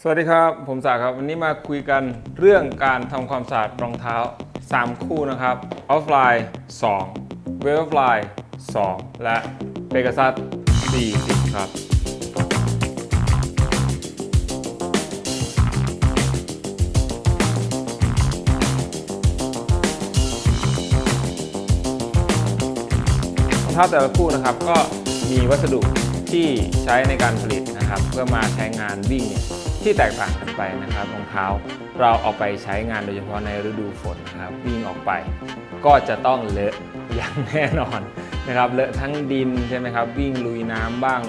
สวัสดีครับ ผมสาครับ วันนี้มาคุยกันเรื่องการทำความสะอาดรองเท้า 3 คู่นะครับ Offline 2 w e v e r f l y 2และ Pegasus 40 ครับ ถ้าแต่ละคู่นะครับก็มีวัสดุที่ใช้ในการผลิตนะครับ เพื่อมาใช้งานวิ่งเนี่ย ที่แตกต่างกันไปนะครับรองเท้าเราเอาไปใช้งานโดยเฉพาะในฤดูฝนนะครับวิ่งออกไป ก็จะต้องเลอะอย่างแน่นอนนะครับเลอะทั้งดินใช่ไหมครับวิ่งลุยน้ำบ้าง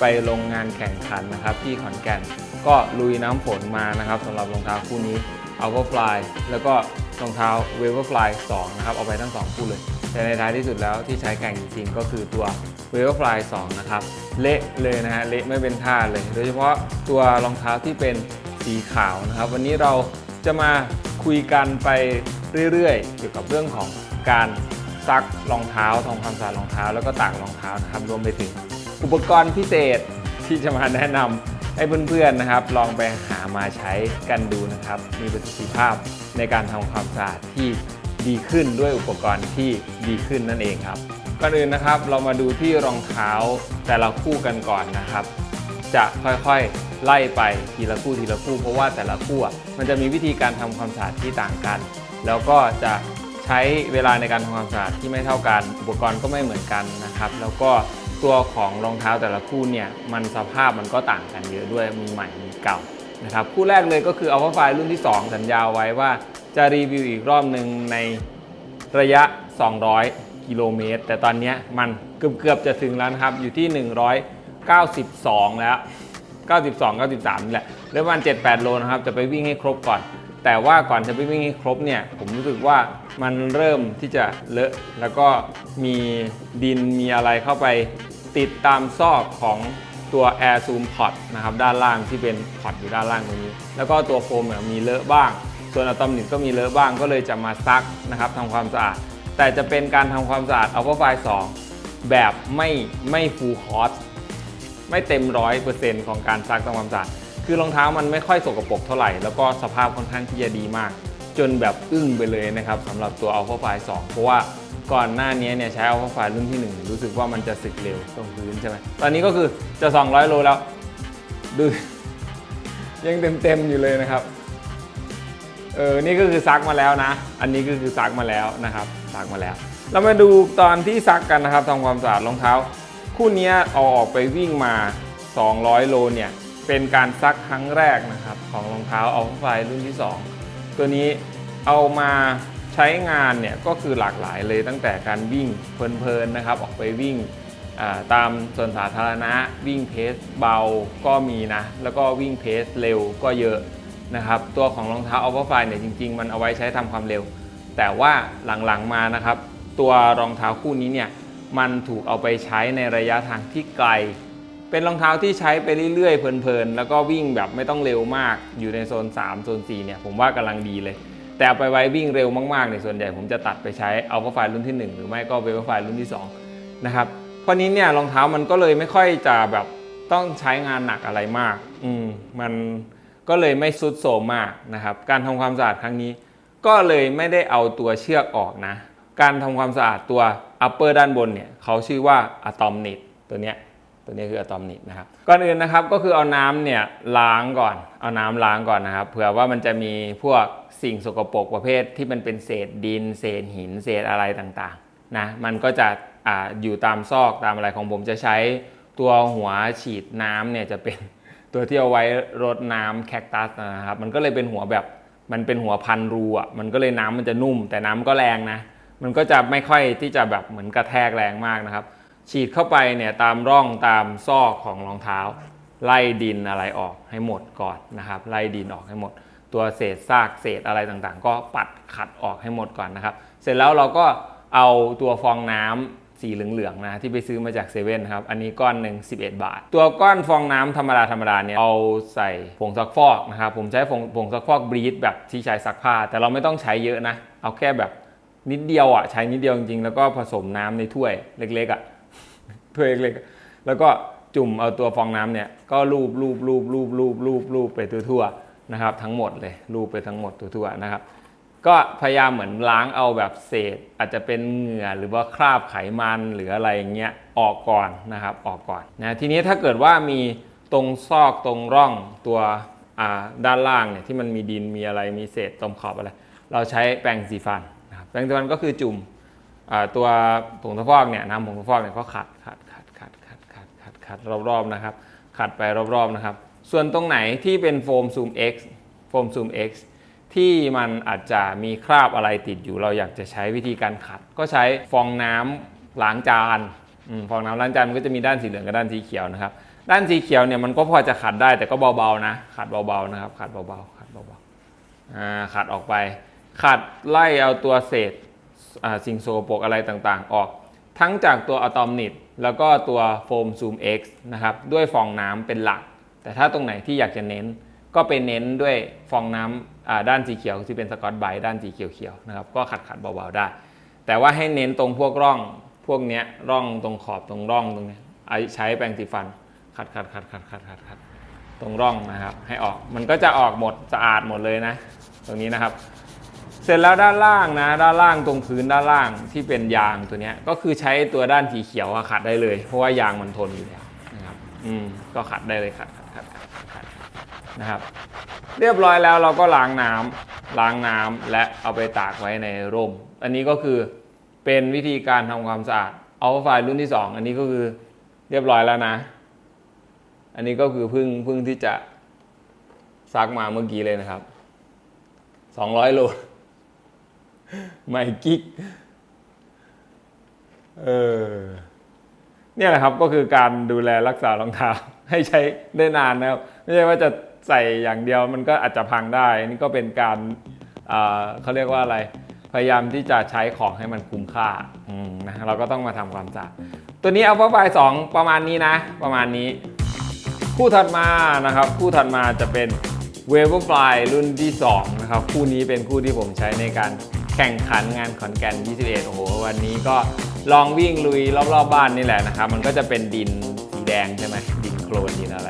ไปลงงานแข่งขันนะครับที่ขอนแก่นก็ลุยน้ำฝนมานะครับสำหรับรองเท้าคู่นี้ a l p h a Fly แล้วก็รองเท้า w a v e r Fly 2นะครับเอาไปทั้ง 2 คู่เลย แต่ในท้ายที่สุดแล้วที่ใช้แข่งจริงๆ ก็คือตัว w a v e r Fly 2นะครับ เละเลยนะฮะเละไม่เป็นท่าเลย โดยเฉพาะตัวรองเท้าที่เป็นสีขาวนะครับ วันนี้เราจะมาคุยกันไปเรื่อยๆ เกี่ยวกับเรื่องของการซักรองเท้าทำความสะอาดรองเท้า แล้วก็ตากรองเท้านะครับรวมไปถึง อุปกรณ์พิเศษที่จะมาแนะนำให้เพื่อนๆนะครับ ลองไปหามาใช้กันดูนะครับ มีประสิทธิภาพในการทำความสะอาดที่ดีขึ้นด้วยอุปกรณ์ที่ดีขึ้นนั่นเองครับ ก่อนอื่นนะครับ เรามาดูที่รองเท้าแต่ละคู่กันก่อนนะครับ จะค่อยๆไล่ไปทีละคู่ทีละคู่ เพราะว่าแต่ละคู่มันจะมีวิธีการทำความสะอาดที่ต่างกัน แล้วก็จะใช้เวลาในการทำความสะอาดที่ไม่เท่ากัน อุปกรณ์ก็ไม่เหมือนกันนะครับ แล้วก็ตัวของรองเท้าแต่ละคู่เนี่ยมันสภาพมันก็ต่างกันเยอะด้วยมีใหม่มีเก่านะครับคู่แรกเลยก็คือ Alpha Fly รุ่นที่ 2 สัญญาไว้ว่าจะรีวิวอีกรอบหนึ่งในระยะ 200 กิโลเมตร แต่ตอนนี้มันเกือบๆจะถึงแล้วนะครับ อยู่ที่ 192 แล้ว 92 93นี่แหละเหลือประมาณ7-8 โลนะครับ จะไปวิ่งให้ครบก่อน แต่ว่าก่อนจะไปวิ่งให้ครบเนี่ย ผมรู้สึกว่ามันเริ่มที่จะเลอะ แล้วก็มีดินมีอะไรเข้าไปติดตามซอกของตัว Air Zoom Pod นะครับ ด้านล่างที่เป็นพอดอยู่ด้านล่างตรงนี้ แล้วก็ตัวโฟมเนี่ยมีเลอะบ้าง ส่วนอะตอมนิกก็มีเลอะบ้างก็เลยจะมาซักนะครับทำความสะอาด แต่จะเป็นการทำความสะอาด Alpha Fly 2แบบไม่ไม่ฟูลคอร์สไม่เต็มร้อยเปอร์เซ็นต์ของการซักทำความสะอาด คือรองเท้ามันไม่ค่อยสกปรกเท่าไหร่ แล้วก็สภาพค่อนข้างที่จะดีมาก จนแบบอึ้งไปเลยนะครับสำหรับตัว Alpha Fly 2เพราะว่าก่อนหน้านี้เนี่ยใช้ Alpha Fly รุ่นที่ 1 รู้สึกว่ามันจะสึกเร็วตรงพื้นใช่ไหมตอนนี้ก็คือจะ 200 โลแล้วดูยังเต็มๆอยู่เลยนะครับ เออ นี่ก็คือซักมาแล้วนะ อันนี้ก็คือซักมาแล้วนะครับ ซักมาแล้ว เรามาดูตอนที่ซักกันนะครับทำความสะอาดรองเท้า คู่นี้เอาออกไปวิ่งมา 200 โลเนี่ย เป็นการซักครั้งแรกนะครับ ของรองเท้าเอาไฟรุ่นที่ 2 ตัวนี้เอามาใช้งานเนี่ยก็คือหลากหลายเลยตั้งแต่การวิ่งเพลินๆนะครับ ออกไปวิ่งตามส่วนสาธารณะวิ่งเพสเบาก็มีนะ แล้วก็วิ่งเพสเร็วก็เยอะ นะครับตัวของรองเท้า Alpha Fly เนี่ยจริง ๆ มันเอาไว้ใช้ทำความเร็ว แต่ว่าหลังๆมานะครับ ตัวรองเท้าคู่นี้เนี่ยมันถูกเอาไปใช้ในระยะทางที่ไกล เป็นรองเท้าที่ใช้ไปเรื่อยๆ เพลินๆ แล้วก็วิ่งแบบไม่ต้องเร็วมากอยู่ในโซน 3 โซน 4 เนี่ยผมว่ากำลังดีเลย แต่ไปไว้วิ่งเร็วมากๆเนี่ยส่วนใหญ่ผมจะตัดไปใช้ Alpha Fly รุ่นที่ 1 หรือไม่ก็ v e v e r Fly รุ่นที่ 2 นะครับ เพราะนี้เนี่ยรองเท้ามันก็เลยไม่ค่อยจะแบบต้องใช้งานหนักอะไรมาก อืมมัน ก็เลยไม่สุดโสมมากนะครับ การทำความสะอาดครั้งนี้ ก็เลยไม่ได้เอาตัวเชือกออกนะ การทำความสะอาดตัว upper ด้านบนเนี่ยเขาชื่อว่า atom knit ตัวเนี้ยตัวนี้คืออะตอมนิดนะครับก่อนอื่นนะครับก็คือเอาน้ำเนี่ยล้างก่อน เอาน้ำล้างก่อนนะครับเผื่อว่ามันจะมีพวกสิ่งสกปรกประเภทที่มันเป็นเศษดิน เศษหิน เศษอะไรต่างๆนะมันก็จะออยู่ตามซอกตามอะไรของผมจะใช้ตัวหัวฉีดน้ำเนี่ยจะเป็น ตัวที่เอาไว้รดน้ำแคคตัสนะครับ มันก็เลยเป็นหัวแบบมันเป็นหัวพันรูอะมันก็เลยน้ำมันจะนุ่ม แต่น้ำก็แรงนะ มันก็จะไม่ค่อยที่จะแบบเหมือนกระแทกแรงมากนะครับ ฉีดเข้าไปเนี่ยตามร่องตามซอกของรองเท้า ไล่ดินอะไรออกให้หมดก่อนนะครับ ไล่ดินออกให้หมด ตัวเศษซากเศษอะไรต่างๆ ก็ปัดขัดออกให้หมดก่อนนะครับ เสร็จแล้วเราก็เอาตัวฟองน้ำ สีเหลืองๆนะที่ไปซื้อมาจากเซเว่นครับ อันนี้ก้อนหนึ่ง11 บาท ตัวก้อนฟองน้ำธรรมดาธรรมดาเนี่ยเอาใส่ผงซักฟอกนะครับผมใช้ผงผงซักฟอกบรีดแบบที่ใช้ซักผ้า แต่เราไม่ต้องใช้เยอะนะ เอาแค่แบบนิดเดียวอะใช้นิดเดียวจริงๆ แล้วก็ผสมน้ำในถ้วยเล็กๆอะถ้วยเล็กๆแล้วก็จุ่มเอาตัวฟองน้ำเนี่ยก็ลูบลูบลูบลูบลูบลูบลูบไปทั่วๆนะครับทั้งหมดเลยลูบไปทั้งหมดทั่วๆนะครับ ก็พยายามเหมือนล้างเอาแบบเศษ อาจจะเป็นเหงื่อหรือว่าคราบไขมันหรืออะไรอย่างเงี้ยออกก่อนนะครับออกก่อนนะทีนี้ถ้าเกิดว่ามีตรงซอกตรงร่องตัวด้านล่างเนี่ยที่มันมีดินมีอะไรมีเศษตรงขอบอะไร เราใช้แปรงสีฟันนะครับแปรงสีฟันก็คือจุ่มตัวผงซักฟอกเนี่ยน้ำผงซักฟอกเนี่ยก็ขัดขัดขัดขัดขัดขัดขัดขัดรอบๆนะครับขัดไปรอบๆนะครับ ส่วนตรงไหนที่เป็นโฟมซูม X โฟมซูม X ที่มันอาจจะมีคราบอะไรติดอยู่ เราอยากจะใช้วิธีการขัด ก็ใช้ฟองน้ำล้างจานอฟองน้ำล้างจานมันก็จะมีด้านสีเหลืองกับด้านสีเขียวนะครับ ด้านสีเขียวเนี่ยมันก็พอจะขัดได้แต่ก็เบาๆนะขัดเบาๆนะครับ ขัดเบาๆขัดเบาๆขัดออกไป ขัดไล่เอาตัวเศษสิ่งโสโปรกอะไรต่างๆ ออก ทั้งจากตัวอะตอมนิดแล้วก็ตัวโฟมซูม X นะครับด้วยฟองน้ำเป็นหลัก แต่ถ้าตรงไหนที่อยากจะเน้น ก็ไปเน้นด้วยฟองน้ำด้านสีเขียวที่เป็นสกอตไบรท์ด้านสีเขียวๆนะครับก็ขัดขัดเบาๆได้ แต่ว่าให้เน้นตรงพวกร่องพวกเนี้ยร่องตรงขอบตรงร่องตรงเนี้ยใช้แปรงสีฟันขัดขัดขัดขัดขัดขัดขัดตรงร่องนะครับ ให้ออกมันก็จะออกหมดสะอาดหมดเลยนะ ตรงนี้นะครับ เสร็จแล้วด้านล่างนะ ด้านล่างตรงพื้นด้านล่างที่เป็นยางตัวเนี้ยก็คือใช้ตัวด้านสีเขียวขัดได้เลย เพราะว่ายางมันทนอยู่แล้วนะครับ อืมก็ขัดได้เลยขัด นะครับเรียบร้อยแล้วเราก็ล้างน้ำล้างน้ำและเอาไปตากไว้ในร่ม อันนี้ก็คือเป็นวิธีการทำความสะอาดเอาไฟล์รุ่นที่ 2 อันนี้ก็คือเรียบร้อยแล้วนะ อันนี้ก็คือพึ่งพึ่งที่จะซักมาเมื่อกี้เลยนะครับ 200 โลไม่กิ๊กเออเนี่ยแหละครับก็คือการดูแลรักษารองเท้าให้ใช้ได้นานนะครับ ไม่ใช่ว่าจะ ใส่อย่างเดียวมันก็อาจจะพังได้นี่ก็เป็นการอ่าเขาเรียกว่าอะไร พยายามที่จะใช้ของให้มันคุ้มค่านะเราก็ต้องมาทำความสะอาดตัวนี้เอาไฟสองประมาณนี้นะ ประมาณนี้ คู่ถัดมานะครับ คู่ถัดมาจะเป็น w a v e r f l y รุ่นที่2นะครับคู่นี้เป็นคู่ที่ผมใช้ในการแข่งขันงานขอนแก่น 21 โอ้โห วันนี้ก็ลองวิ่งลุยรอบๆบบ้านนี่แหละนะครับ มันก็จะเป็นดินสีแดงใช่ไหมดินโคลนดินอะไร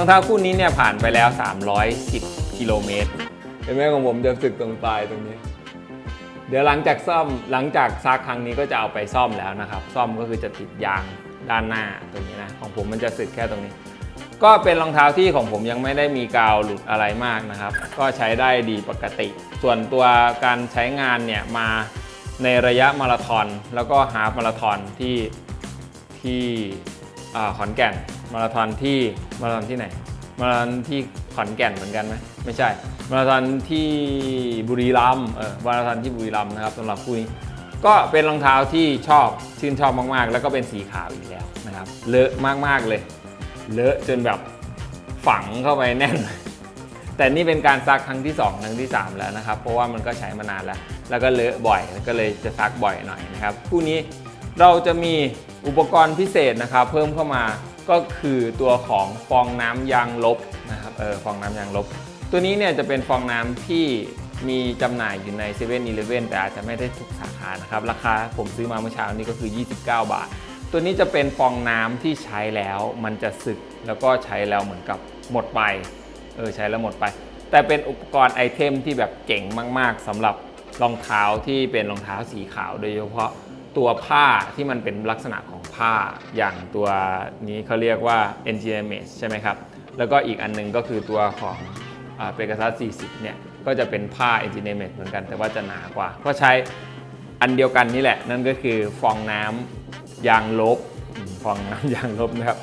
รองเท้าคู่นี้เนี่ยผ่านไปแล้ว 310 กิโลเมตรเห็นไหมของผมจะสึกตรงปลายตรงนี้ เดี๋ยวหลังจากซ่อมหลังจากซักครั้งนี้ก็จะเอาไปซ่อมแล้วนะครับ ซ่อมก็คือจะติดยางด้านหน้าตรงนี้นะ ของผมมันจะสึกแค่ตรงนี้ ก็เป็นรองเท้าที่ของผมยังไม่ได้มีกาวหลุดอะไรมากนะครับ ก็ใช้ได้ดีปกติ ส่วนตัวการใช้งานเนี่ยมาในระยะมาราธอนแล้วก็ฮาฟมาราธอนที่ที่ขอนแก่น มาราธอนที่มาราธอนที่ไหน มาราธอนที่ขอนแก่นเหมือนกันไหมไม่ใช่ มาราธอนที่บุรีรัมย์เออมาราธอนที่บุรีรัมย์นะครับสำหรับคู่นี้ก็เป็นรองเท้าที่ชอบชื่นชอบมากๆ แล้วก็เป็นสีขาวอีกแล้วนะครับ เลอะมากๆเลย เลอะจนแบบฝังเข้าไปแน่น แต่นี่เป็นการซักครั้งที่ 2 ครั้งที่ 3 แล้วนะครับ เพราะว่ามันก็ใช้มานานแล้ว แล้วก็เลอะบ่อยก็เลยจะซักบ่อยหน่อยนะครับคู่นี้เราจะมีอุปกรณ์พิเศษนะครับ เพิ่มเข้ามา ก็คือตัวของฟองน้ำยางลบนะครับเออฟองน้ำยางลบ ตัวนี้เนี่ยจะเป็นฟองน้ำที่มีจำหน่ายอยู่ใน7 e เ e ่ e อแต่อาจจะไม่ได้ทุกสาขานะครับราคาผมซื้อมาเมื่อเช้านี้ก็คือ 29 บาท ตัวนี้จะเป็นฟองน้ำที่ใช้แล้วมันจะสึกแล้วก็ใช้แล้วเหมือนกับหมดไปเออใช้แล้วหมดไป แต่เป็นอุปกรณ์ไอเทมที่แบบเจ๋งมาก ๆสำหรับรองเท้าที่เป็นรองเท้าสีขาวโดยเฉพาะ ตัวผ้าที่มันเป็นลักษณะของผ้าอย่างตัวนี้เขาเรียกว่า engineer mesh ใช่ไหมครับ แล้วก็อีกอันหนึงก็คือตัวของเปก a ซัส40 เนี่ย ก็จะเป็นผ้า e n g i n e e r m a t e เหมือนกันแต่ว่าจะหนากว่า ก็ใช้อันเดียวกันนี่แหละ นั่นก็คือฟองน้ำยางลบ ฟองน้ำยางลบนะครับ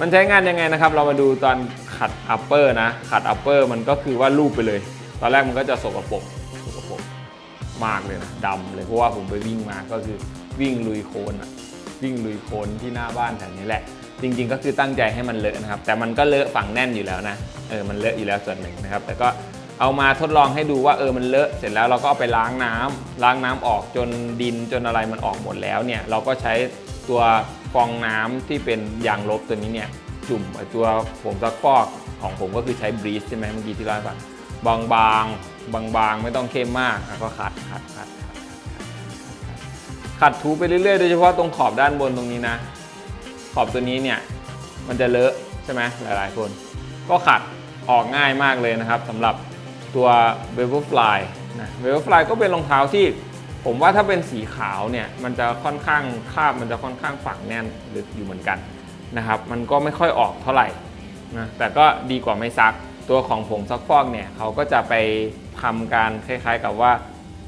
มันใช้งานยังไงนะครับ เรามาดูตอนขัด upper นะ ขัด upper มันก็คือว่าลูบไปเลย ตอนแรกมันก็จะสกปรกสกปรกมากเลยนะดำเลยเพราะว่าผมไปวิ่งมาก็คือ วิ่งลุยโคลนอะวิ่งลุยโคลนที่หน้าบ้านแถวนี้แหละ จริง ๆ ก็คือตั้งใจให้มันเลอะนะครับ แต่มันก็เลอะฝังแน่นอยู่แล้วนะเออมันเลอะอยู่แล้วส่วนหนึ่งนะครับ แต่ก็เอามาทดลองให้ดูว่าเออมันเลอะเสร็จแล้วเราก็เอาไปล้างน้ำล้างน้ำออกจนดินจนอะไรมันออกหมดแล้วเนี่ยเราก็ใช้ตัวฟองน้ำที่เป็นยางลบตัวนี้เนี่ยจุ่มตัวผงซักฟอกของผมก็คือใช้บรีสใช่ไหมเมื่อกี้ที่เล่าให้ฟังบางบางบางบางๆไม่ต้องเข้มมากก็ขัดขัดขัดขัดขัดขัด ขัดถูไปเรื่อยๆ โดยเฉพาะตรงขอบด้านบนตรงนี้นะ ขอบตัวนี้เนี่ยมันจะเลอะใช่ไหมหลายๆคน ก็ขัดออกง่ายมากเลยนะครับสำหรับตัว v e l v e Fly นะ v e l v e Fly ก็เป็นรองเท้าที่ผมว่าถ้าเป็นสีขาวเนี่ยมันจะค่อนข้างคาบมันจะค่อนข้างฝังแน่นลึกอยู่เหมือนกันนะครับ มันก็ไม่ค่อยออกเท่าไหร่นะแต่ก็ดีกว่าไม่ซักตัวของผงซักฟอกเนี่ยเขาก็จะไปทำการคล้ายๆกับว่า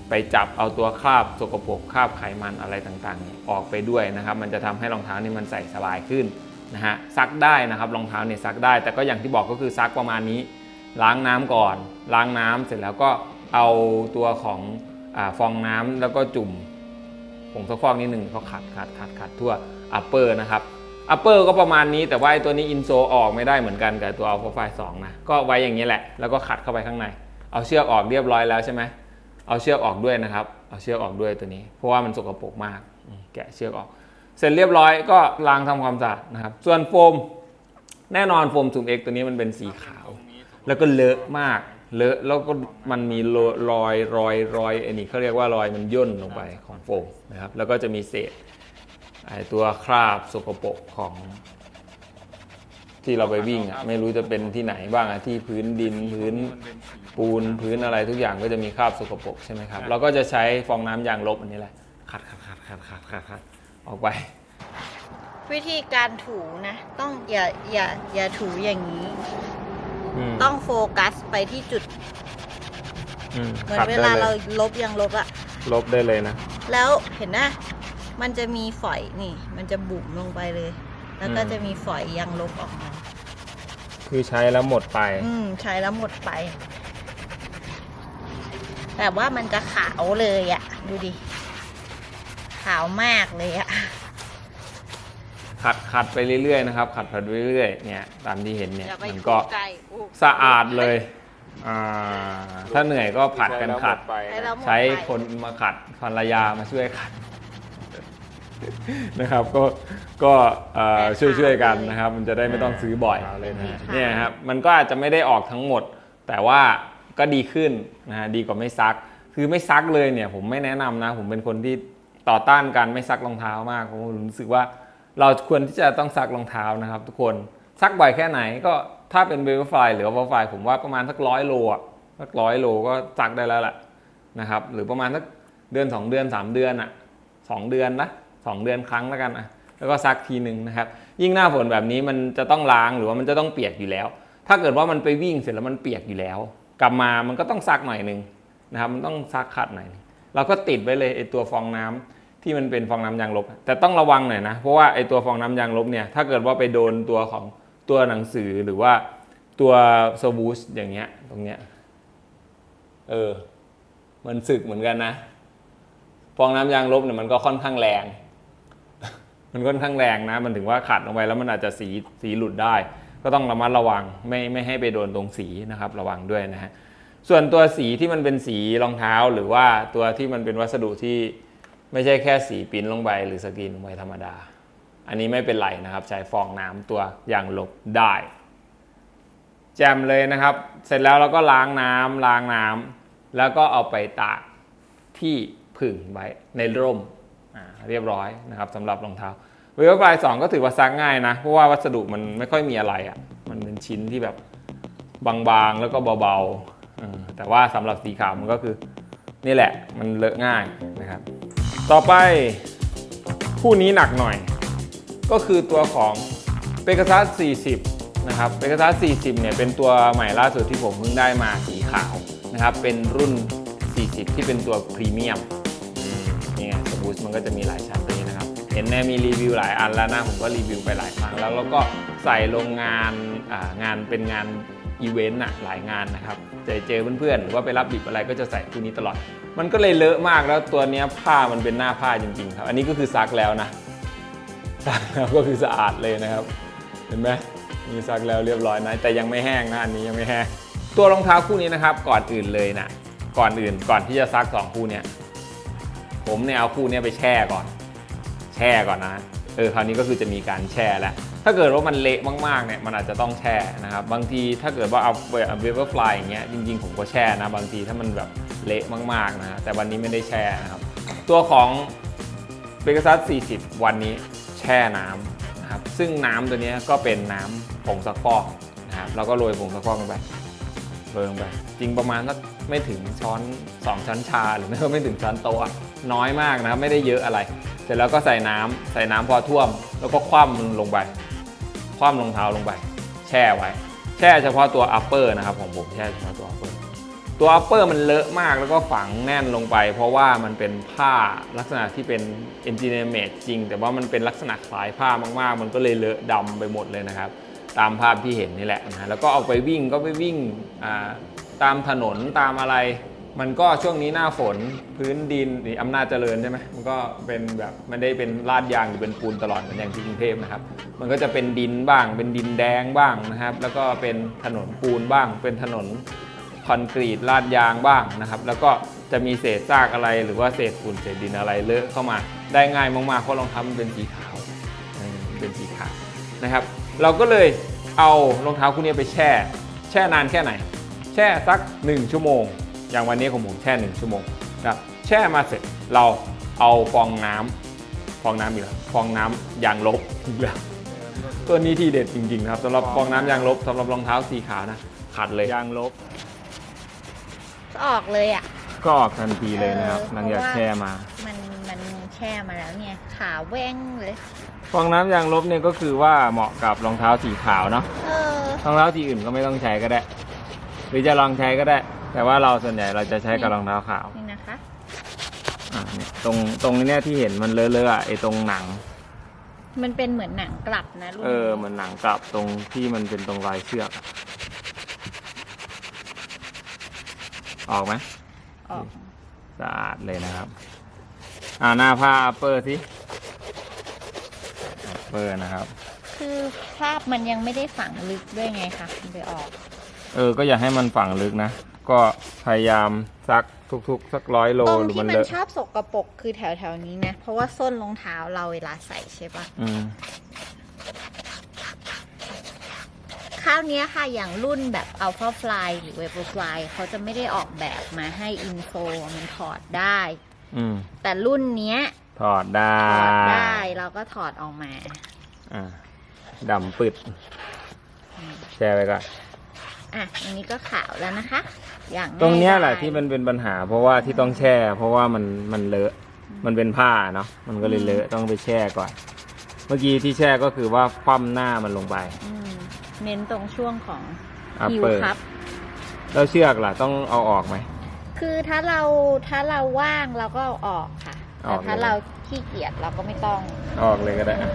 ไปจับเอาตัวคราบสกปรกคราบไขมันอะไรต่างๆ ออกไปด้วยนะครับ มันจะทำให้รองเท้านี่มันใส่สบายขึ้นนะฮะซักได้นะครับรองเท้าเนี่ยซักได้ แต่ก็อย่างที่บอกก็คือซักประมาณนี้ ล้างน้ำก่อน ล้างน้ำเสร็จแล้วก็เอาตัวของอฟองน้ำแล้วก็จุ่มผงซักฟอกนิดหนึ่งก็ขัดขัดขัดขัดทั่วอัปเปอร์นะครับอัปเปอร์ก็ประมาณนี้แต่ว่าไอ้ตัวนี้อินโซออกไม่ได้เหมือนกันกับตัวอัลฟาไฟสองนะก็ไว้อย่างนี้แหละแล้วก็ขัดเข้าไปข้างใน เอาเชือกออกเรียบร้อยแล้วใช่ไหม เอาเชือกออกด้วยนะครับ เอาเชือกออกด้วยตัวนี้ เพราะว่ามันสกปรกมาก แกะเชือกออก เสร็จเรียบร้อยก็ล้างทำความสะอาดนะครับ ส่วนโฟม แน่นอนโฟมซูมเอ็กตัวนี้มันเป็นสีขาว แล้วก็เลอะมาก เลอะแล้วก็มันมีรอยรอยรอยรอยอันนี้เขาเรียกว่ารอยมันย่นลงไปของโฟมนะครับ แล้วก็จะมีเศษไอตัวคราบสกปรกของ ที่เราไปวิ่งอะไม่รู้จะเป็นที่ไหนบ้างอะที่พื้นดินพื้นปูนพื้นอะไรทุกอย่างก็จะมีคราบสกปรกใช่ไหมครับ เราก็จะใช้ฟองน้ำยางลบอันนี้แหละขัดขัดขัดขัดขัดขัดขัดออกไป วิธีการถูนะ ต้องอย่าอย่าอย่าถูอย่างนี้ อืมต้องโฟกัสไปที่จุด อืมเหมือนขัดเวได้ลาเลเรายลบยังลบอะลบได้เลยนะ แล้วเห็นนะ มันจะมีฝอยนี่ มันจะบุ๋มลงไปเลย แล้วก็อืมจะมีฝอยยังลบออกมา คือใช้แล้วหมดไป อืมใช้แล้วหมดไป แต่ว่ามันจะขาวเลยอะดูดิ ขาวมากเลยอะขัดขัดไปเรื่อยๆนะครับ ขัดไปเรื่อยๆเนี่ยตามที่เห็นเนี่ยอย่าไปมันถูก็กใจอู้สะอาดเลยอ่าถ้าเหนื่อยก็ผัดกันขัด ใช้แล้วหมดไปใช้คนมาขัดภรรยามาช่วยขัด นะครับ ก็ก็เอ่อช่วยช่วยๆกันนะครับ มันจะได้ไม่ต้องซื้อบ่อยเลยนะฮะ เนี่ยครับมันก็อาจจะไม่ได้ออกทั้งหมด แต่ว่าก็ดีขึ้นนะฮะดีกว่าไม่ซัก คือไม่ซักเลยเนี่ย ผมไม่แนะนำนะ ผมเป็นคนที่ต่อต้านการไม่ซักรองเท้ามากผมรู้สึกว่าเราควรที่จะต้องซักรองเท้านะครับ ทุกคนซักบ่อยแค่ไหนก็ถ้าเป็นเบลฟลายหรืออัลฟาไฟผมว่าประมาณสักร้อยโลอะสักร้อยโลก็ซักได้แล้วแหละ นะครับหรือประมาณสักเดือน 2 เดือน 3 เดือนอะสองเดือนนะ สองเดือนครั้งแล้วกันอะแล้วก็ซักทีหนึ่งนะครับ ยิ่งหน้าฝนแบบนี้มันจะต้องล้างหรือว่ามันจะต้องเปียกอยู่แล้ว ถ้าเกิดว่ามันไปวิ่งเสร็จแล้วมันเปียกอยู่แล้ว กลับมามันก็ต้องซักหน่อยหนึ่งนะครับมันต้องซักขัดหน่อยเราก็ติดไว้เลยไอตัวฟองน้ำที่มันเป็นฟองน้ำยางลบ แต่ต้องระวังหน่อยนะ เพราะว่าไอตัวฟองน้ำยางลบเนี่ยถ้าเกิดว่าไปโดนตัวของตัวหนังสือหรือว่าตัวโซบูสอย่างเงี้ยตรงเนี้ยเออมันสึกเหมือนกันนะ ฟองน้ำยางลบเนี่ยมันก็ค่อนข้างแรง มันค่อนข้างแรงนะ มันถึงว่าขัดลงไปแล้วมันอาจจะสีสีหลุดได้ ก็ต้องระมัดระวังไม่ไม่ให้ไปโดนตรงสีนะครับ ระวังด้วยนะฮะส่วนตัวสีที่มันเป็นสีรองเท้าหรือว่าตัวที่มันเป็นวัสดุที่ไม่ใช่แค่สีปิ้นลงไปหรือสกรีนลงไปธรรมดา อันนี้ไม่เป็นไรนะครับ ใช้ฟองน้ำตัวอย่างลบได้ แจมเลยนะครับ เสร็จแล้วเราก็ล้างน้ำล้างน้ำแล้วก็เอาไปตากที่ผึ่งไว้ในร่ม เรียบร้อยนะครับสำหรับรองเท้าเวลปลายสองก็ถือว่าซักง่ายนะ เพราะว่าวัสดุมันไม่ค่อยมีอะไรอะ่ะมันเป็นชิ้นที่แบบบางๆแล้วก็เบาๆแต่ว่าสำหรับสีขาวมันก็คือนี่แหละมันเลอะง่ายนะครับ ต่อไปคู่นี้หนักหน่อย ก็คือตัวของ p e g a s u s 40 นะครับ p e g a s u s 40 เนี่ยเป็นตัวใหม่ล่าสุดที่ผมเพิ่งได้มาสีขาวนะครับ เป็นรุ่น 40 ที่เป็นตัวพรีเมียม มันก็จะมีหลายชั้นตัวนี้นะครับ เห็นแน่มีรีวิวหลายอันแล้วนะผมก็รีวิวไปหลายครั้งแล้วแล้วก็ใส่ลงงานงานเป็นงานอีเวนต์อะหลายงานนะครับจอเจอเพื่อนๆหรือว่าไปรับบิบอะไรก็จะใส่คู่นี้ตลอด มันก็เลยเลอะมากแล้วตัวนี้ผ้ามันเป็นหน้าผ้าจริงๆครับ อันนี้ก็คือซักแล้วนะซักแล้วก็คือสะอาดเลยนะครับ เห็นไหมมีซักแล้วเรียบร้อยนะ แต่ยังไม่แห้งนะอันนี้ยังไม่แห้งตัวรองเท้าคู่นี้นะครับก่อนอื่นเลยนะก่อนอื่นก่อนที่จะซักสองคู่เนี่ย ผมเนี่ยเอาคู่เนี้ยไปแช่ก่อน แช่ก่อนนะ เออคราวนี้ก็คือจะมีการแช่แล้ว ถ้าเกิดว่ามันเละมากๆเนี่ยมันอาจจะต้องแช่นะครับ บางทีถ้าเกิดว่าเอาเวเวอร์ฟลายอย่างเงี้ยจริงๆ ผมก็แช่นะ บางทีถ้ามันแบบเละมากๆนะแต่วันนี้ไม่ได้แช่นะครับ ตัวของเบเก a ซัส40 วันนี้แช่น้ำนะครับซึ่งน้ำตัวนี้ก็เป็นน้ำผงซักฟอกนะครับเราก็โรยผงซักฟอกลงไป โรยลงไปจริงประมาณสักไม่ถึงช้อนสองช้อนชาหรือไม่ก็ไม่ถึงช้อนโต๊ะน้อยมากนะครับไม่ได้เยอะอะไร เสร็จแล้วก็ใส่น้ำใส่น้ำพอท่วม แล้วก็คว่ำมันลงไป คว่ำรองเท้าลงไป แช่ไว้ แช่เฉพาะตัว upper นะครับของผมแช่เฉพาะตัว upper ตัว upper มันเลอะมากแล้วก็ฝังแน่นลงไป เพราะว่ามันเป็นผ้าลักษณะที่เป็น engineer made จริง แต่ว่ามันเป็นลักษณะคล้ายผ้ามากๆ มันก็เลยเลอะดำไปหมดเลยนะครับ ตามภาพที่เห็นนี่แหละนะฮะแล้วก็เอาไปวิ่งก็ไปวิ่งอ่าตามถนนตามอะไร มันก็ช่วงนี้หน้าฝนพื้นดินนี่อำนาจเจริญใช่ไหมมันก็เป็นแบบไม่ได้เป็นลาดยางหรือเป็นปูนตลอดเหมือนอย่างที่กรุงเทพนะครับ มันก็จะเป็นดินบ้าง เป็นดินแดงบ้างนะครับ แล้วก็เป็นถนนปูนบ้าง เป็นถนนคอนกรีตลาดยางบ้างนะครับ แล้วก็จะมีเศษซากอะไรหรือว่าเศษฝุ่นเศษดินอะไรเลอะเข้ามา ได้ง่ายมากๆเพราะรองเท้ามันเป็นสีขาวเป็นสีขาวนะครับ เราก็เลยเอารองเท้าคู่นี้ไปแช่ แช่นานแค่ไหน แช่สัก 1 ชั่วโมง อย่างวันนี้ของผมแช่ 1 ชั่วโมงนะครับแช่มาเสร็จเราเอาฟองน้ำฟองน้ำอีกแล้วฟองน้ำยางลบอีกแล้วตัวนี้ทีเด็ดจริงๆนะครับสำหรับฟองน้ำยางลบสำหรับรองเท้าสีขาวนะขัดเลยยางลบก็ออกเลยอะ ก็ออกทันทีเลยนะครับเออหลังจากเพราะว่าแช่มา มันมันแช่มาแล้วเนี่ย ขาวแว่งเลย ฟองน้ำยางลบเนี่ยก็คือว่าเหมาะกับรองเท้าสีขาวเนาะเออ รองเท้าสีอื่นก็ไม่ต้องใช้ก็ได้ หรือจะลองใช้ก็ได้ แต่ว่าเราส่วนใหญ่เราจะใช้กับรองเท้าขาวนี่นะคะอ่าเนี่ยตรงตรงเนี้ยที่เห็นมันเลอะๆอะไอ้ตรงหนัง มันเป็นเหมือนหนังกลับนะรุ่นเออนี้เหมือนหนังกลับตรงที่มันเป็นตรงรอยเชือกอะออกไหมออกสะอาดเลยนะครับ อ่าหน้าผ้าเปอร์สิ เปอร์นะครับ คือภาพมันยังไม่ได้ฝังลึกด้วยไงคะมันไปออก เออ ก็อย่าให้มันฝังลึกนะ ก็พยายามซักทุกๆ สักร้อยโลตรงหรือที่มันมันเลอะชอบสกรปรกคือแถวแถวๆนี้นะ เพราะว่าส้นรองเท้าเราเวลาใส่ใช่ปะอืมข้าวเนี้ยค่ะอย่างรุ่นแบบ Alpha Fly หรือ Vapor Fly เขาจะไม่ได้ออกแบบมาให้อินโฟมันถอดได้ อืม แต่รุ่นเนี้ย ถอดได้ถอดได้เราก็ถอดออกมาอ่าดำปึด แชร์ไปก่อนอะอันนี้ก็ขาวแล้วนะคะ อย่างตรงเนี้ยแหละง่ายดายที่มันเป็นปัญหา เพราะว่าที่ต้องแช่ เพราะว่ามันมันเลอะมันเป็นผ้าเนาะมันก็เลยเลอะต้องไปแช่ก่อน เมื่อกี้ที่แช่ก็คือว่าคว่ำหน้ามันลงไปอืมเน้นตรงช่วงของอัปฮิวเปอร์ครับแล้วเชือกล่ะต้องเอาออกไหมคือถ้าเราถ้าเราว่างเราก็เอาออกค่ะ ออแต่กถ้าเลยเราขี้เกียจเราก็ไม่ต้อง ออกเลยก็ได้อะ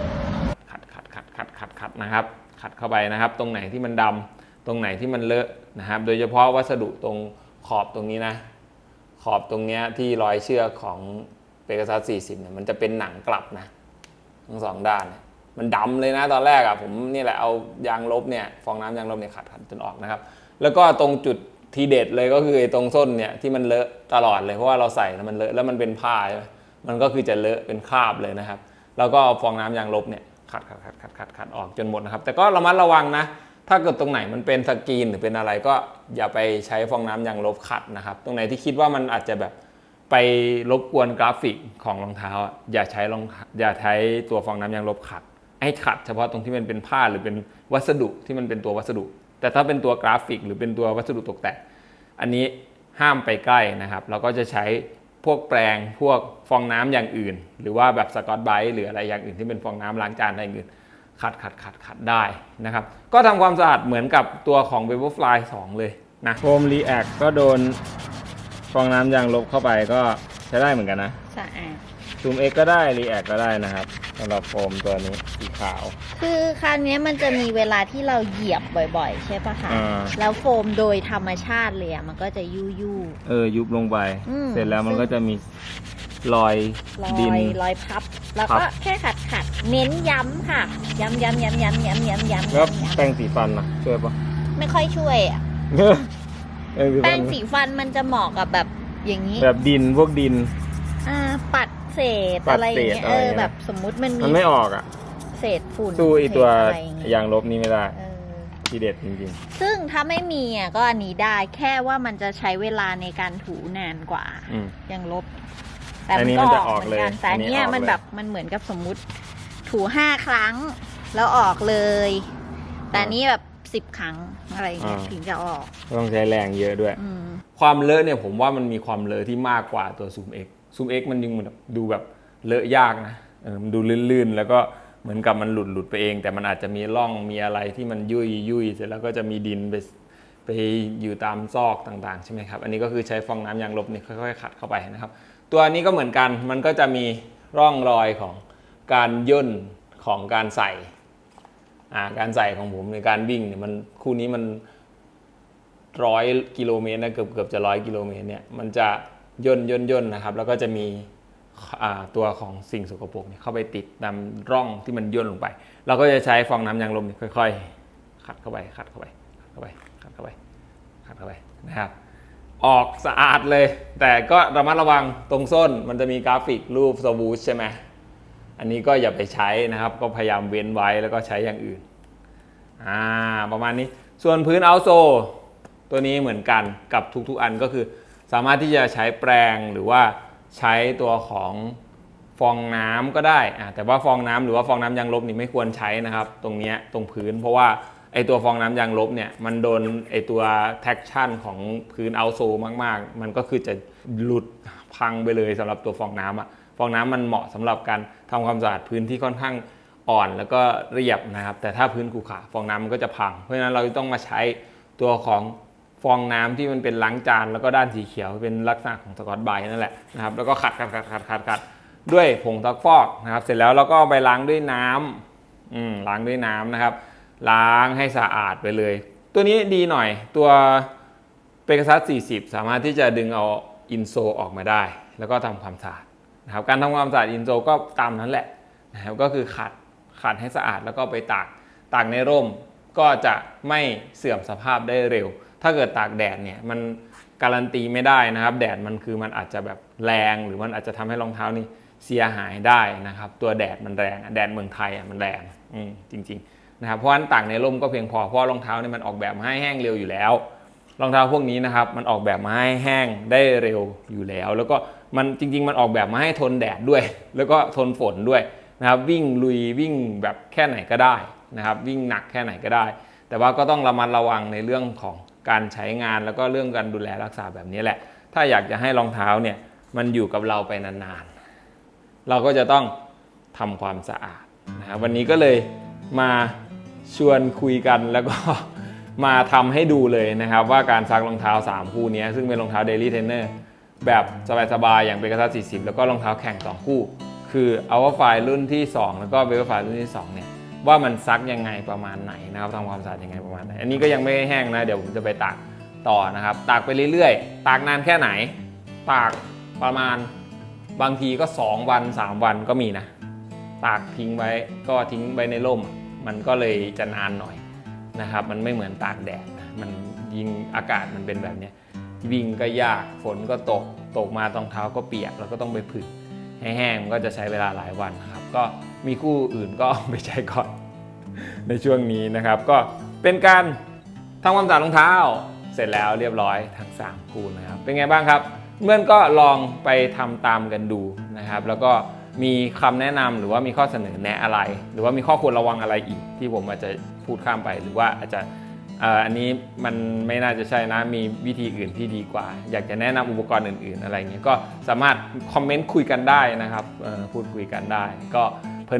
ขัดขัดขัดขัดขัดขัดนะครับ ขัดเข้าไปนะครับ ตรงไหนที่มันดำตรงไหนที่มันเลอะนะครับ โดยเฉพาะวัสดุตรงขอบตรงนี้นะ ขอบตรงเนี้ยที่รอยเชือกของเปก a ซัส40เนี่ยมันจะเป็นหนังกลับนะ ทั้งสองด้านเนี่ยมันดำเลยนะตอนแรกอะ่ะผมนี่แหละเอายางลบเนี่ยฟองน้ำยางลบเนี่ยขัดขัดจนออกนะครับ แล้วก็ตรงจุดทีเด็ดเลยก็คือไอ้ตรงส้นเนี่ยที่มันเลอะตลอดเลยเพราะว่าเราใส่แล้วมันเลอะแล้วมันเป็นผ้าใช่ไหม มันก็คือจะเลอะเป็นคราบเลยนะครับ แล้วก็ฟองน้ำยางลบเนี่ยขัดขัดขัดขัดขัดขัดออกจนหมดนะครับ แต่ก็ระมัดระวังนะ ถ้าเกิดตรงไหนมันเป็นสกรีนหรือเป็นอะไรก็อย่าไปใช้ฟองน้ำยางลบขัดนะครับ ตรงไหนที่คิดว่ามันอาจจะแบบไปรบกวนกราฟิกของรองเท้าอะอย่าใช้รองอย่าใช้ตัวฟองน้ำยางลบขัด ให้ขัดเฉพาะตรงที่มันเป็นผ้าหรือเป็นวัสดุที่มันเป็นตัววัสดุ แต่ถ้าเป็นตัวกราฟิก หรือเป็นตัววัสดุตกแต่งอันนี้ห้ามไปใกล้นะครับ เราก็จะใช้ พวกแปรงพวกฟองน้ำอย่างอื่น หรือว่าแบบสกอตไบรท์หรืออะไรอย่างอื่นที่เป็นฟองน้ำล้างจานอะไรอย่างอื่นขัดขัดขัดขัดได้นะครับ ก็ทำความสะอาดเหมือนกับตัวของ v a p o r Fly 2 เลยนะโฟมรีแอคก็โดนฟองน้ำยางลบเข้าไปก็ใช้ได้เหมือนกันนะ สะอาด ซูม X ก็ได้รีแอคก็ได้นะครับสำหรับโฟมตัวนี้สีขาว คือคราวเนี้ยมันจะมีเวลาที่เราเหยียบบ่อยๆ ใช่ปะคะ อ่า แล้วโฟมโดยธรรมชาติเลยอะมันก็จะยู่ยู่ เออยุบลงไป อืม เสร็จแล้วมันก็จะมีรอยรอดิน ยรอยพับ แล้วพัก็บแค่ขัดขัดเน้นย้ำค่ะ ย้ำย้ำย้ำย้ำย้ำย้ำย้ำแล้วย้ำแปรงสีฟันนะช่วยปะไม่ค่อยช่วยอะเออแป้งสีฟันมันจะเหมาะกับแบบอย่างนี้ แบบดินพวกดินอ่าปัด เศษปัดอะไรอย่างเงี้ยเศษเออะไรอเงี้ย แบบสมมุติมันมันมีไม่ออกอะ เศษฝุ่นสู้ไอตัวเศษอะไรอย่างเงี้ยยางลบนี้ไม่ได้ เออทีเด็ดจริงซึ่งถ้าไม่มีอะก็อันนี้ได้แค่ว่ามันจะใช้เวลาในการถูนานกว่า ๆ อืม ยังลบแต่อันมันนี้ก็มันอจะอกออกเหมือนกันเลยแต่อันเนี้ยอันนี้ออกมันเลยแบบมันเหมือนกับสมมุติ ถูห้าครั้ง แล้วออกเลย แต่อันนี้แบบสิบ10ครั้งอะไรอย่างเงี้ยอ่าถึงจะออก ต้องใช้แรงเยอะด้วย อืม ความเลอะเนี่ยผมว่ามันมีความเลอะที่มากกว่าตัวซูม X ซูม X มันยังแบบดูแบบเลอะยากนะมันดูลื่นๆ แล้วก็เหมือนกับมันหลุดหลุดไปเอง แต่มันอาจจะมีร่องมีอะไรที่มันยุ่ยยุ่ยเสร็จแล้วก็จะมีดินไปไปอยู่ตามซอกต่างๆใช่ไหมครับ อันนี้ก็คือใช้ฟองน้ำยางลบเนี่ยค่อยๆขัดเข้าไปนะครับ ตัวนี้ก็เหมือนกันมันก็จะมีร่องรอยของการย่นของการใส่การใส่ของผมในการวิ่งเนี่ยมันคู่นี้มันร้อยกิโลเมตรนะเกือบเกือบจะร้อยกิโลเมตรเนี่ยมันจะ ย่นย่นย่นนะครับ แล้วก็จะมีตัวของสิ่งสกปรกเนี่ยเข้าไปติดตามร่องที่มันย่นลงไป เราก็จะใช้ฟองน้ำยางลมค่อย ๆ ขัดเข้าไปขัดเข้าไปขัดเข้าไปขัดเข้าไปขัดเข้าไปนะครับ ออกสะอาดเลย แต่ก็ระมัดระวังตรงส้นมันจะมีกราฟิกรูปสวูชใช่ไหมอันนี้ก็อย่าไปใช้นะครับ ก็พยายามเว้นไว้แล้วก็ใช้อย่างอื่นอ่าประมาณนี้ส่วนพื้นเอาโซตัวนี้เหมือนกันกับทุกๆอันก็คือ สามารถที่จะใช้แปรงหรือว่าใช้ตัวของฟองน้ำก็ได้ แต่ว่าฟองน้ำหรือว่าฟองน้ำยางลบนี่ไม่ควรใช้นะครับ ตรงนี้ตรงพื้น เพราะว่าไอตัวฟองน้ำยางลบเนี่ยมันโดนไอตัวแท็กชั่นของพื้นเอาโซมากๆ มันก็คือจะหลุดพังไปเลยสำหรับตัวฟองน้ำอะฟองน้ำมันเหมาะสำหรับการทำความสะอาดพื้นที่ค่อนข้างอ่อนแล้วก็เรียบนะครับ แต่ถ้าพื้นขรุขระฟองน้ำมันก็จะพัง เพราะฉะนั้นเราต้องมาใช้ตัวของ ฟองน้ำที่มันเป็นล้างจานแล้วก็ด้านสีเขียวเป็นลักษณะของสกอตไบรท์นั่นแหละนะครับแล้วก็ขัดขัดขัดขัดขัดขัดด้วยผงซักฟอกนะครับ เสร็จแล้วเราก็ไปล้างด้วยน้ำอืมล้างด้วยน้ำนะครับ ล้างให้สะอาดไปเลย ตัวนี้ดีหน่อยตัวเปก a ซัส40 สามารถที่จะดึงเอาอินโซออกมาได้ แล้วก็ทำความสะอาดนะครับการทำความสะอาดอินโซก็ตามนั้นแหละนะครับก็คือขัดขัดให้สะอาดแล้วก็ไปตากตากในร่มก็จะไม่เสื่อมสภาพได้เร็ว ถ้าเกิดตากแดดเนี่ยมันการันตีไม่ได้นะครับ แดดมันคือมันอาจจะแบบแรงหรือมันอาจจะทำให้รองเท้านี่เสียหายได้นะครับ ตัวแดดมันแรงแดดเมืองไทยอะมันแรงอืมจริงๆนะครับเพราะฉะนั้นตากในร่มก็เพียงพอเพราะรองเท้านี่มันออกแบบมาให้แห้งเร็วอยู่แล้ว รองเท้าพวกนี้นะครับมันออกแบบมาให้แห้งได้เร็วอยู่แล้ว แล้วก็มันจริง ๆ มันออกแบบมาให้ทนแดดด้วย แล้วก็ทนฝนด้วยนะครับวิ่งลุยวิ่งแบบแค่ไหนก็ได้นะครับวิ่งหนักแค่ไหนก็ได้ แต่ว่าก็ต้องระมัดระวังในเรื่องของ การใช้งานแล้วก็เรื่องการดูแลรักษาแบบนี้แหละ ถ้าอยากจะให้รองเท้าเนี่ยมันอยู่กับเราไปนานๆ เราก็จะต้องทำความสะอาดนะครับวันนี้ก็เลยมาชวนคุยกันแล้วก็มาทำให้ดูเลยนะครับ ว่าการซักรองเท้า 3 คู่นี้ซึ่งเป็นรองเท้า Daily Trainer แบบสบายๆอย่างเป็นกระทัด40 แล้วก็รองเท้าแข่ง 2 คู่ คือ Our f i รุ่นที่ 2 แล้วก็ v e r f i รุ่นที่2เนี่ย ว่ามันซักยังไงประมาณไหนนะครับทำความสะอาดยังไงประมาณไหนอันนี้ก็ยังไม่แห้งนะ เดี๋ยวผมจะไปตากต่อนะครับ ตากไปเรื่อยๆ ตากนานแค่ไหน ตากประมาณบางทีก็ 2 วัน 3 วันก็มีนะ ตากทิ้งไว้ก็ทิ้งไว้ในร่ม มันก็เลยจะนานหน่อยนะครับ มันไม่เหมือนตากแดด มันยิงอากาศมันเป็นแบบนี้วิ่งก็ยากฝนก็ตกตกมารองเท้าก็เปียกแล้วก็ต้องไปผึ่งแห้งมันก็จะใช้เวลาหลายวันครับก็ มีคู่อื่นก็เอาไปใช้ก่อน ในช่วงนี้นะครับ ก็เป็นการทำความสะอาดรองเท้าเสร็จแล้วเรียบร้อยทั้ง 3 คู่นะครับ เป็นไงบ้างครับเมื่อนก็ลองไปทำตามกันดูนะครับ แล้วก็มีคำแนะนำหรือว่ามีข้อเสนอแนะอะไร หรือว่ามีข้อควรระวังอะไรอีก ที่ผมอาจจะพูดข้ามไปหรือว่าอาจจะอันนี้มันไม่น่าจะใช่นะมีวิธีอื่นที่ดีกว่า อยากจะแนะนำอุปกรณ์อื่น ๆ อะไรเงี้ยก็สามารถคอมเมนต์คุยกันได้นะครับพูดคุยกันได้ก็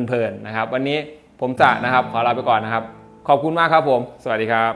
เพลินๆนะครับ วันนี้ผมจะนะครับขอลาไปก่อนนะครับ ขอบคุณมากครับผม สวัสดีครับ